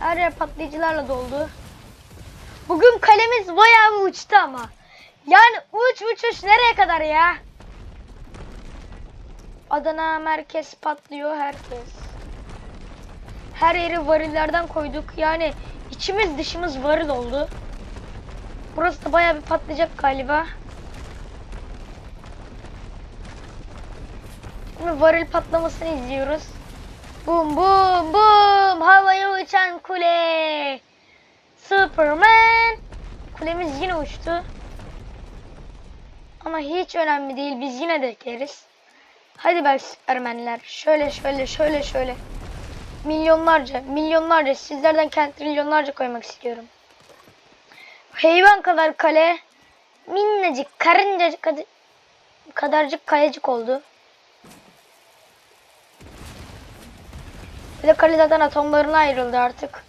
Her yer patlayıcılarla doldu. Bugün kalemiz bayağı bir uçtu ama. Yani uç uç uç nereye kadar ya? Adana merkez patlıyor herkes. Her yeri varillerden koyduk. Yani içimiz dışımız varil oldu. Burası da bayağı bir patlayacak galiba. Şimdi varil patlamasını izliyoruz. Bum bum bum kule. Superman. Kulemiz yine uçtu. Ama hiç önemli değil. Biz yine de ekleriz. Hadi be Süpermenler. Şöyle şöyle şöyle şöyle. Milyonlarca, milyonlarca sizlerden kendi trilyonlarca koymak istiyorum. Hayvan kadar kale minnacık karıncacık kadı- kadarcık kayacık oldu. Bir de kale zaten atomlarına ayrıldı artık.